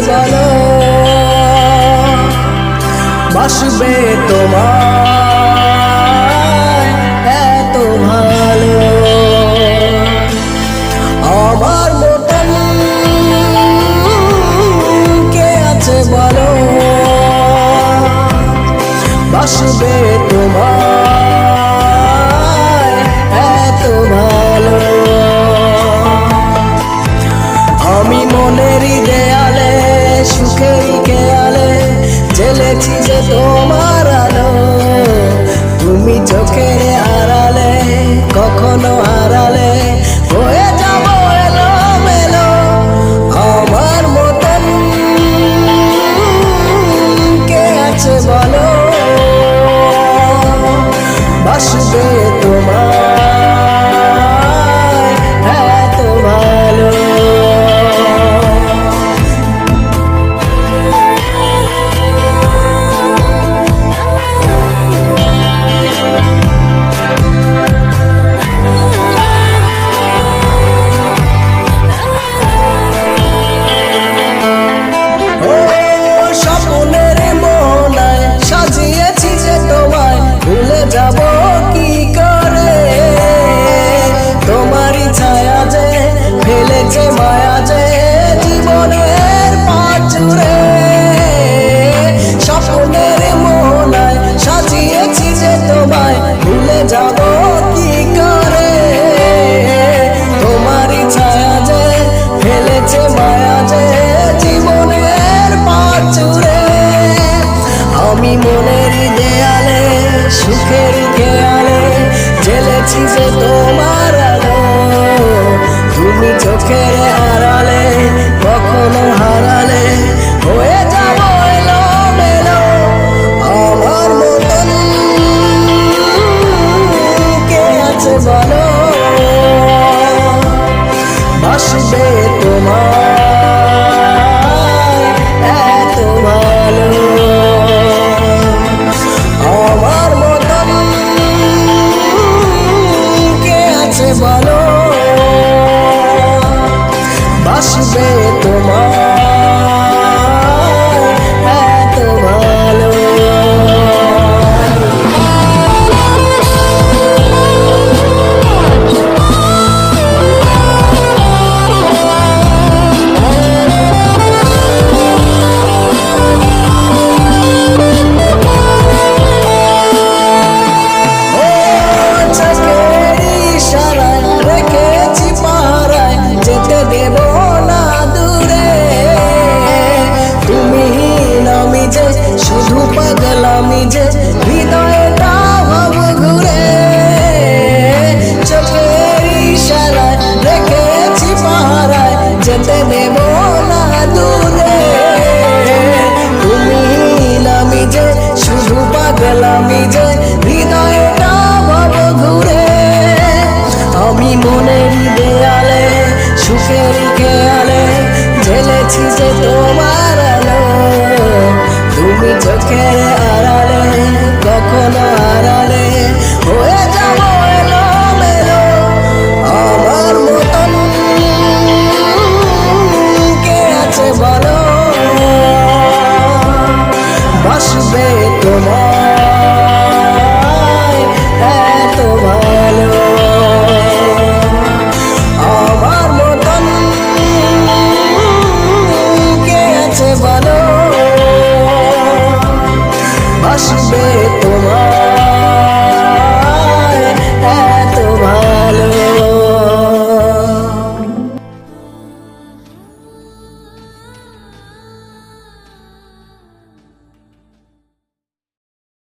বলো বাসবে তোমার চোখের আড়ালে কখনো হারালে মনের দেয়ালে, সুখের খেয়ালে জেলেছি যে তোমার আলো। তুমি চোখের আড়ালে, কখনো হারালে। হয়ে যাব এলো মেলো আমার মতন। কে বলো? বাসবে তোমার যেতে দেব না দূরে। তুমি নামি যে শুধু পাগলামি যে হৃদয়টা ভাব ঘুরে। আমি মনের দেয়ালে, সুখের খেয়ালে জেলেছি যে তোমার আলো। তুমি চোখের